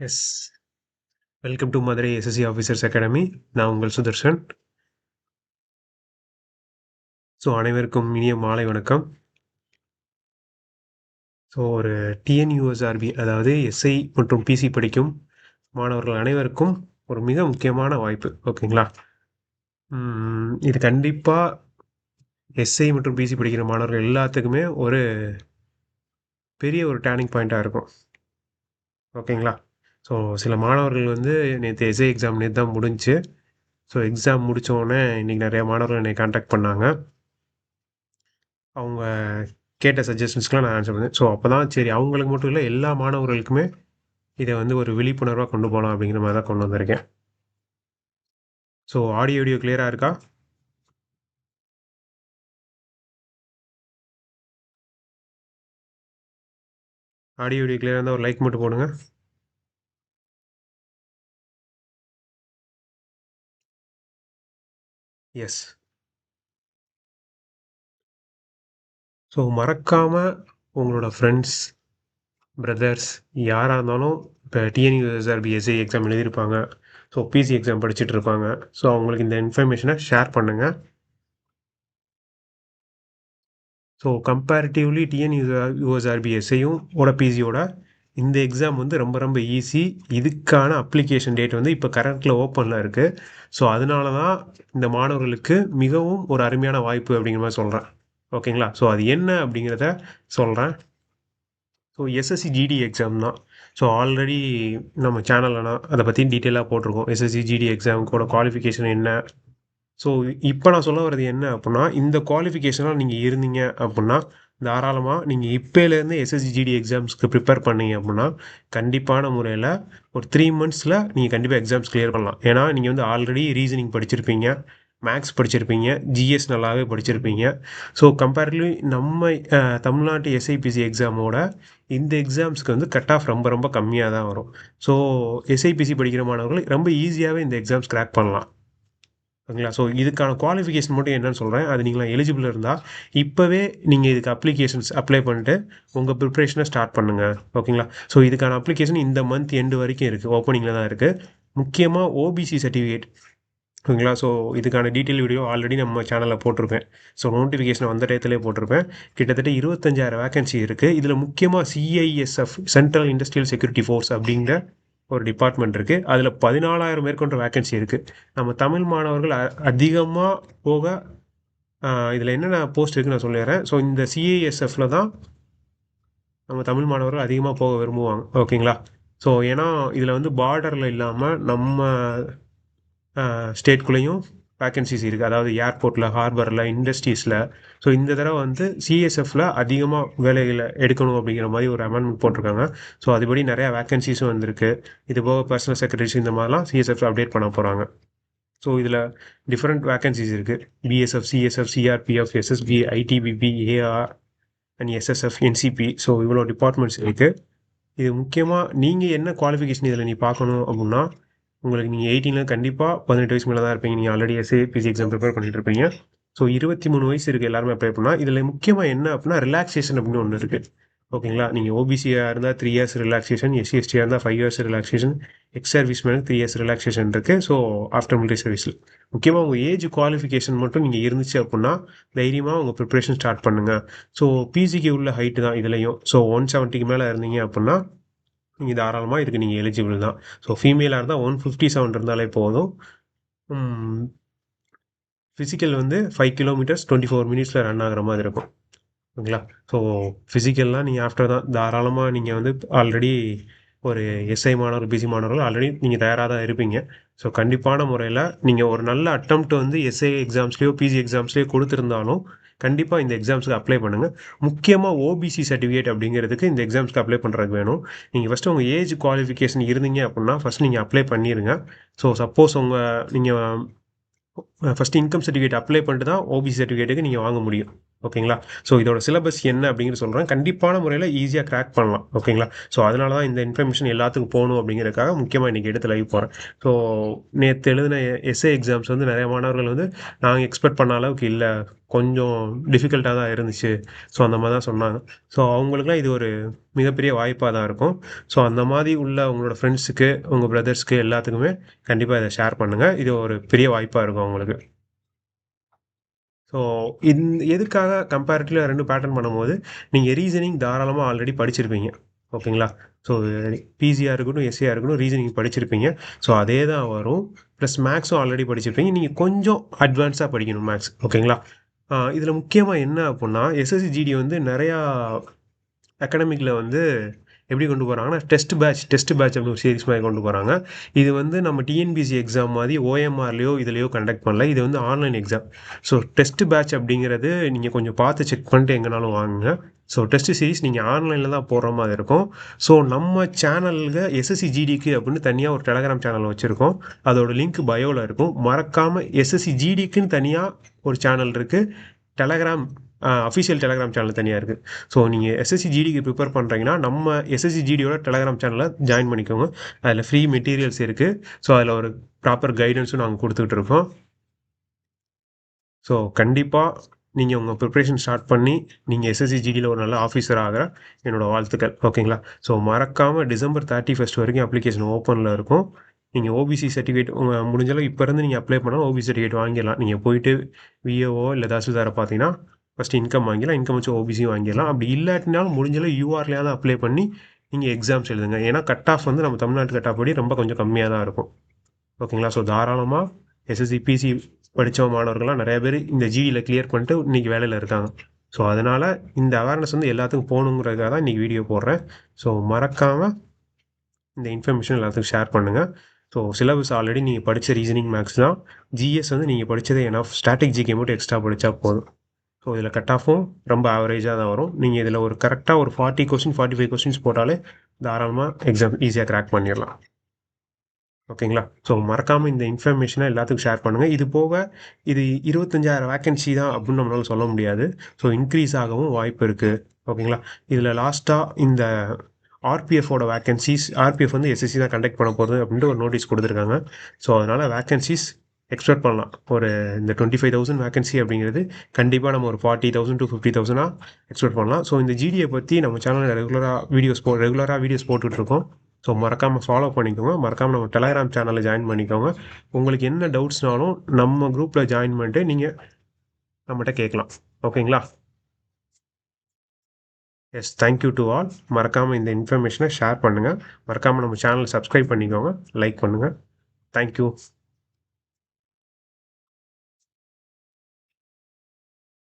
Yes. Welcome to Madurai SSC officers academy. நான் உங்கள் Sudarshan. So அனைவருக்கும் இனிய மாலை வணக்கம். ஸோ ஒரு டிஎன்யூஎஸ்ஆர்பி அதாவது எஸ்ஐ மற்றும் பிசி படிக்கும் மாணவர்கள் அனைவருக்கும் ஒரு மிக முக்கியமான வாய்ப்பு. ஓகேங்களா? இது கண்டிப்பாக எஸ்ஐ மற்றும் பிசி படிக்கிற மாணவர்கள் எல்லாத்துக்குமே ஒரு பெரிய ஒரு டேர்னிங் பாயிண்ட்டாக இருக்கும். ஓகேங்களா? ஸோ சில மாணவர்கள் வந்து நேற்று எஸ்ஐ எக்ஸாம் நேற்று தான் முடிஞ்சுச்சு. ஸோ எக்ஸாம் முடித்தோடனே உடனே இன்னைக்கு மாணவர்கள் என்னை காண்டாக்ட் பண்ணாங்க. அவங்க கேட்ட சஜஷன்ஸ்க்கெலாம் நான் ஆன்சர் பண்ணேன். ஸோ அப்போ தான் சரி அவங்களுக்கு மட்டும் இல்லை எல்லா மாணவர்களுக்குமே இதை வந்து ஒரு விழிப்புணர்வாக கொண்டு போகலாம் அப்படிங்கிற மாதிரி தான் கொண்டு வந்திருக்கேன். ஸோ ஆடியோ, வீடியோ கிளியராக இருக்கா? ஆடியோ, வீடியோ கிளியராக இருந்தால் ஒரு லைக் மட்டும் போடுங்க. எஸ். ஸோ மறக்காமல் உங்களோட ஃப்ரெண்ட்ஸ், பிரதர்ஸ் யாராக இருந்தாலும் இப்போ டிஎன்யூஎஸ்ஆர்பி எஸ்ஐ எக்ஸாம் எழுதியிருப்பாங்க. ஸோ பிசி எக்ஸாம் படிச்சுட்டு இருப்பாங்க. ஸோ அவங்களுக்கு இந்த இன்ஃபர்மேஷனை ஷேர் பண்ணுங்கள் ஸோ கம்பேரிட்டிவ்லி டிஎன்யூஎஸ்ஆர் யூஎஸ்ஆர்பி எஸ்ஐயும் ஓட பிசியோட இந்த எக்ஸாம் வந்து ரொம்ப ரொம்ப ஈஸி. இதுக்கான அப்ளிகேஷன் டேட் வந்து இப்போ கரண்ட்ல ஓப்பனில் இருக்குது ஸோ அதனால தான் இந்த மாணவர்களுக்கு மிகவும் ஒரு அருமையான வாய்ப்பு அப்படிங்கிற மாதிரி சொல்கிறேன் ஓகேங்களா? ஸோ அது என்ன அப்படிங்கிறத சொல்கிறேன் ஸோ எஸ்எஸ்சி ஜிடி எக்ஸாம் தான். ஸோ ஆல்ரெடி நம்ம சேனல்லனா அதை பற்றி டீட்டெயிலாக போட்டிருக்கோம். எஸ்எஸ்சி ஜிடி எக்ஸாமுக்கோட குவாலிஃபிகேஷன் என்ன? ஸோ இப்போ நான் சொல்ல வர்றது என்ன அப்படின்னா இந்த குவாலிஃபிகேஷனாக நீங்கள் இருந்தீங்க அப்படின்னா தாராளமாக நீங்கள் இப்போலேருந்து எஸ்எஸ்சி ஜிடி எக்ஸாம்ஸ்க்கு ப்ரிப்பேர் பண்ணீங்க அப்படின்னா கண்டிப்பான முறையில் ஒரு த்ரீ மந்த்ஸில் நீங்கள் கண்டிப்பாக எக்ஸாம்ஸ் கிளியர் பண்ணலாம். ஏன்னா நீங்கள் வந்து ஆல்ரெடி ரீசனிங் படிச்சிருப்பீங்க, மேக்ஸ் படிச்சிருப்பீங்க, ஜிஎஸ் நல்லாவே படிச்சிருப்பீங்க. ஸோ கம்பேரிட்டிவ்லி நம்ம தமிழ்நாட்டு எஸ்ஐபிசி எக்ஸாமோட இந்த எக்ஸாம்ஸ்க்கு வந்து கட் ஆஃப் ரொம்ப ரொம்ப கம்மியாக தான் வரும். ஸோ எஸ்ஐபிசி படிக்கிற மாணவர்கள் ரொம்ப ஈஸியாகவே இந்த எக்ஸாம்ஸ் கிராக் பண்ணலாம். ஓகேங்களா? ஸோ இதுக்கான குவாலிஃபிகேஷன் மட்டும் என்னன்னு சொல்கிறேன் அது நீங்களாம் எலிஜிபிள் இருந்தால் இப்போவே நீங்கள் இதுக்கு அப்ளிகேஷன்ஸ் அப்ளை பண்ணிட்டு உங்கள் ப்ரிப்ரேஷனை ஸ்டார்ட் பண்ணுங்கள் ஓகேங்களா? ஸோ இதுக்கான அப்ளிகேஷன் இந்த மந்த் எண்டு வரைக்கும் இருக்குது ஓப்பனிங்கில் தான் இருக்குது முக்கியமாக ஓபிசி சர்டிஃபிகேட் ஓகேங்களா? ஸோ இதுக்கான டீட்டெயில் வீடியோ ஆல்ரெடி நம்ம சேனலில் போட்டிருப்பேன். ஸோ நோட்டிஃபிகேஷன் வந்த டயத்துலேயே போட்டிருப்பேன். கிட்டத்தட்ட இருபத்தஞ்சாயிரம் வேகன்சி இருக்குது இதில் முக்கியமாக CISF central industrial security force அப்படிங்கிற ஒரு டிபார்ட்மெண்ட் இருக்குது அதில் பதினாலாயிரம் மேற்கொண்ட வேக்கன்சி இருக்குது நம்ம தமிழ் மாணவர்கள் அ போக இதில் என்னென்ன போஸ்ட் இருக்குன்னு நான் சொல்லிடுறேன் ஸோ இந்த சிஏஎஸ்எஃப்பில் தான் நம்ம தமிழ் மாணவர்கள் அதிகமாக போக விரும்புவாங்க. ஓகேங்களா? ஸோ ஏன்னா இதில் வந்து பார்டரில் இல்லாமல் நம்ம ஸ்டேட்குள்ளேயும் வேக்கன்சிஸ் இருக்குது அதாவது ஏர்போர்ட்டில் ஹார்பரில் இண்டஸ்ட்ரீஸில் ஸோ இந்த தடவை வந்து சிஎஸ்எஃப்பில் அதிகமாக வேலைகளை எடுக்கணும் அப்படிங்கிற மாதிரி ஒரு அமெண்ட்மெண்ட் போட்டிருக்காங்க. ஸோ அதுபடி நிறையா வேக்கன்சிஸும் வந்திருக்கு. இது போக பர்சனல் செக்ரட்டரிஸ் இந்த மாதிரிலாம் சிஎஸ்எஃப்ல அப்டேட் பண்ண போகிறாங்க ஸோ இதில் டிஃப்ரெண்ட் வேக்கன்சிஸ் இருக்குது BSF, CSF, CRPF, SSB, ITBP, AR and SSF, NCB. So இவ்வளோ டிபார்ட்மெண்ட்ஸ் இருக்குது இது முக்கியமாக நீங்கள் என்ன குவாலிஃபிகேஷன் இதில் நீ பார்க்கணும் அப்படின்னா உங்களுக்கு நீங்கள் எயிட்டீனில் கண்டிப்பாக பதினெட்டு வயசு மேலே தான் இருப்பீங்க. நீங்கள் already SA, PC exam prepare பண்ணிட்டு இருப்பீங்க. ஸோ 23 வயசு இருக்குது எல்லாருமே அப்ளை பண்ணால் இதில் முக்கியமாக என்ன அப்படின்னா ரிலாக்ஸேஷன் அப்படின்னு ஒன்று இருக்குது ஓகேங்களா? நீங்கள் ஓபிசியாக இருந்தால் த்ரீ இயர்ஸ் ரிலாக்சேஷன், எஸ்சி, எஸ்டியாக இருந்தால் five years relaxation ex service மேனுக்கு three years relaxation இருக்குது ஸோ ஆஃப்டர் மிலிட்ரி சர்வீஸில் முக்கியமாக உங்கள் ஏஜ் குவாலிஃபிகேஷன் மட்டும் நீங்கள் இருந்துச்சு அப்படின்னா தைரியமாக உங்கள் ப்ரிப்பரேஷன் ஸ்டார்ட் பண்ணுங்கள் ஸோ பிசிக்கு உள்ள ஹைட்டு தான் இதுலையும் ஸோ ஒன் செவன்ட்டிக்கு மேலே இருந்தீங்க அப்படின்னா நீங்கள் தாராளமாக இதுக்கு நீங்கள் எலிஜிபிள் தான். ஸோ ஃபீமெலாக இருந்தால் ஒன் ஃபிஃப்டி செவன் இருந்தாலே போதும். ஃபிசிக்கல் வந்து ஃபைவ் கிலோமீட்டர்ஸ் டொண்ட்டி ஃபோர் மினிட்ஸில் ரன் ஆகிற மாதிரி இருக்கும். ஓகேங்களா? ஸோ ஃபிசிக்கல்லாம் நீங்கள் ஆஃப்டர் தான் தாராளமாக நீங்கள் வந்து ஆல்ரெடி ஒரு எஸ்ஐ மாணவர் பிசி மாணவர்கள் ஆல்ரெடி நீங்கள் தயாராக தான் இருப்பீங்க. ஸோ கண்டிப்பான முறையில் நீங்கள் ஒரு நல்ல அட்டெம்ப்ட் வந்து எஸ்ஐ எக்ஸாம்ஸ்லேயோ பிஜி எக்ஸாம்ஸ்லேயோ கொடுத்துருந்தாலும் கண்டிப்பாக இந்த எக்ஸாம்ஸுக்கு அப்ளை பண்ணுங்கள் முக்கியமாக ஓபிசி சர்டிஃபிகேட் அப்படிங்கிறதுக்கு இந்த எக்ஸாம்ஸ்க்கு அப்ளை பண்ணுறதுக்கு வேணும். நீங்கள் ஃபஸ்ட்டு உங்கள் ஏஜ் குவாலிஃபிகேஷன் இருந்தீங்க அப்படின்னா ஃபர்ஸ்ட் நீங்கள் அப்ளை பண்ணிடுங்க ஸோ சப்போஸ் உங்கள் நீங்கள் ஃபஸ்ட் இன்கம் சர்டிஃபிகேட் அப்ளை பண்ணிட்டு தான் ஓபிசி சர்டிஃபிகேட்டுக்கு நீங்கள் வாங்க முடியும். ஓகேங்களா? ஸோ இதோட சிலபஸ் என்ன அப்படிங்கிற சொல்கிறேன் கண்டிப்பான முறையில் ஈஸியாக கிராக் பண்ணலாம். ஓகேங்களா? ஸோ அதனால தான் இந்த இன்ஃபர்மேஷன் எல்லாத்துக்கும் போகணும் அப்படிங்கிறதுக்காக முக்கியமாக இன்றைக்கி எடுத்து லைவ் போகிறேன் ஸோ நேற்று எழுதின எஸ்ஏ எக்ஸாம்ஸ் வந்து நிறைய மாணவர்கள் வந்து நாங்கள் எக்ஸ்பெக்ட் பண்ண அளவுக்கு இல்லை. கொஞ்சம் டிஃபிகல்ட்டாக தான் இருந்துச்சு. ஸோ அந்த மாதிரி தான் சொன்னாங்க. ஸோ அவங்களுக்குலாம் இது ஒரு மிகப்பெரிய வாய்ப்பாக தான் இருக்கும். ஸோ அந்த மாதிரி உள்ள உங்களோட ஃப்ரெண்ட்ஸுக்கு உங்கள் பிரதர்ஸ்க்கு எல்லாத்துக்குமே கண்டிப்பாக இதை ஷேர் பண்ணுங்கள் இது ஒரு பெரிய வாய்ப்பாக இருக்கும் அவங்களுக்கு. ஸோ இந்த எதுக்காக கம்பேரிட்டிவ்ல ரெண்டு பேட்டர்ன் பண்ணும்போது நீங்கள் ரீசனிங் தாராளமாக ஆல்ரெடி படிச்சிருப்பீங்க. ஓகேங்களா? ஸோ பிசியாக இருக்கட்டும் எஸ்சியாக இருக்கட்டும் ரீசனிங் படிச்சிருப்பீங்க. ஸோ அதே தான் வரும். ப்ளஸ் மேக்ஸும் ஆல்ரெடி படிச்சிருப்பீங்க. நீங்கள் கொஞ்சம் அட்வான்ஸாக படிக்கணும் மேக்ஸ் ஓகேங்களா? இதில் முக்கியமாக என்ன அப்படின்னா எஸ்எஸ்சி ஜிடி வந்து நிறையா அகடமிக்கில் வந்து எப்படி கொண்டு போகிறாங்கன்னா டெஸ்ட் பேட்ச் டெஸ்ட் பேட்ச் அப்படின்னு ஒரு சீரிஸ் மாதிரி கொண்டு போகிறாங்க இது வந்து நம்ம டிஎன்பிசி எக்ஸாம் மாதிரி ஓஎம்ஆர்லேயோ இதுலேயோ கண்டக்ட் பண்ணல. இது வந்து online exam so test batch அப்படிங்கிறது நீங்கள் கொஞ்சம் பார்த்து செக் பண்ணிட்டு எங்கேனாலும் வாங்குங்க. ஸோ டெஸ்ட் சீரிஸ் நீங்கள் ஆன்லைனில் தான் போடுற மாதிரி இருக்கும். ஸோ நம்ம சேனலில் எஸ்எஸ்சி ஜிடிக்கு அப்படின்னு தனியாக ஒரு டெலகிராம் சேனல் வச்சுருக்கோம். அதோட லிங்க் பயோவில் இருக்கும். மறக்காமல் எஸ்எஸ்சி ஜிடிக்குன்னு தனியாக ஒரு சேனல் இருக்குது டெலகிராம் அஃபிஷியல் டெலகிராம் சேனல் தனியாக இருக்குது ஸோ நீங்கள் எஸ்எஸ்சி ஜிடிக்கு ப்ரிப்பேர் பண்ணுறீங்கன்னா நம்ம எஸ்எஸ்சி ஜிடியோட டெலகிராம் சேனலில் ஜாயின் பண்ணிக்கோங்க. அதில் ஃப்ரீ மெட்டீரியல்ஸ் இருக்குது ஸோ அதில் ஒரு ப்ராப்பர் கைடன்ஸும் நாங்கள் கொடுத்துக்கிட்டு இருக்கோம். ஸோ கண்டிப்பாக நீங்கள் உங்கள் ப்ரிப்ரேஷன் ஸ்டார்ட் பண்ணி நீங்கள் எஸ்எஸ்சி ஜிடியில் ஒரு நல்ல ஆஃபீஸர் ஆகிற என்னோடய வாழ்த்துக்கள். ஓகேங்களா ஸோ மறக்காமல் டிசம்பர் தேர்ட்டி ஃபஸ்ட் வரைக்கும் அப்ளிகேஷன் ஓப்பனில் இருக்கும். நீங்கள் ஓபிசி சர்டிஃபிகேட் உங்கள் முடிஞ்சளவு இப்போ இருந்து நீங்கள் அப்ளை பண்ணாலும் ஓபிசி சர்டிஃபிகேட் வாங்கிடலாம். நீங்கள் போயிட்டு விஏஓ இல்லை தாசில்தாரை பார்த்தீங்கன்னா ஃபஸ்ட்டு இன்கம் வாங்கிடலாம் இன்கம் வச்சு ஓபிசியும் வாங்கிடலாம். அப்படி இல்லாட்டினாலும் முடிஞ்சளவு யூஆர்லையாவது அப்ளை பண்ணி நீங்கள் எக்ஸாம்ஸ் எழுதுங்க. ஏன்னா கட் ஆஃப் வந்து நம்ம தமிழ்நாட்டு கட் ஆஃப் படி ரொம்ப கொஞ்சம் கம்மியாக தான் இருக்கும். ஓகேங்களா ஸோ தாராளமாக எஸ்எஸ்சி பிசி படித்த மாணவர்கள்லாம் நிறைய பேர் இந்த ஜிடியில் கிளியர் பண்ணிட்டு இன்றைக்கி வேலையில் இருக்காங்க. ஸோ அதனால் இந்த அவேர்னஸ் வந்து எல்லாத்துக்கும் போகணுங்கிறதுக்காக தான் இன்றைக்கி வீடியோ போடுறேன். ஸோ மறக்காமல் இந்த இன்ஃபர்மேஷன் எல்லாத்துக்கும் ஷேர் பண்ணுங்கள் ஸோ சிலபஸ் ஆல்ரெடி நீங்கள் படித்த ரீசனிங் மேக்ஸ் தான். ஜிஎஸ் வந்து நீங்கள் படித்ததே ஏன்னா ஸ்டாட்டிக் ஜிகே மட்டும் எக்ஸ்ட்ரா படித்தா போதும். ஸோ இதில் கட் ஆஃபும் ரொம்ப ஆவரேஜாக தான் வரும். நீங்கள் இதில் ஒரு கரெக்டாக ஒரு forty question forty five questions போட்டாலே தாராளமாக எக்ஸாம் ஈஸியாக கிராக் பண்ணிடலாம். ஓகேங்களா? ஸோ மறக்காமல் இந்த இன்ஃபர்மேஷனை எல்லாத்துக்கும் ஷேர் பண்ணுங்கள் இது போக இது இருபத்தஞ்சாயிரம் வேக்கன்சி தான் அப்படின்னு நம்மளால் சொல்ல முடியாது. ஸோ இன்க்ரீஸ் ஆகவும் வாய்ப்பு இருக்குது ஓகேங்களா? இதில் லாஸ்ட்டாக இந்த ஆர்பிஎஃபோட வேக்கன்சிஸ் ஆர்பிஎஃப் வந்து எஸ்எஸ்சி தான் கண்டக்ட் பண்ண போகுது அப்படின்ட்டு ஒரு நோட்டீஸ் கொடுத்துருக்காங்க. ஸோ அதனால் வேக்கன்சிஸ் எக்ஸ்பெக்ட் பண்ணலாம். ஒரு இந்த டுவெண்ட்டி ஃபைவ் தௌசண்ட் வேகன்சி அப்படிங்கிறது கண்டிப்பாக நம்ம ஒரு ஃபார்ட்டி தௌசண்ட் டு ஃபிஃப்டி தௌசண்டாக எக்ஸ்பெக்ட் பண்ணலாம். ஸோ இந்த ஜிடியை பற்றி நம்ம சேனலில் ரெகுலராக வீடியோஸ் போ ரெகுலராக வீடியோஸ் போட்டுட்ருக்கோம். ஸோ மறக்காமல் ஃபாலோ பண்ணிக்கோங்க. மறக்காமல் நம்ம டெலகிராம் சேனலில் ஜாயின் பண்ணிக்கோங்க. உங்களுக்கு என்ன டவுட்ஸ்னாலும் நம்ம குரூப்பில் ஜாயின் பண்ணிட்டு நீங்கள் நம்மகிட்ட கேட்கலாம். ஓகேங்களா? எஸ் தேங்க்யூ டு ஆல் மறக்காமல் இந்த இன்ஃபர்மேஷனை ஷேர் பண்ணுங்கள் மறக்காமல் நம்ம சேனல் சப்ஸ்கிரைப் பண்ணிக்கோங்க. லைக் பண்ணுங்கள் தேங்க்யூ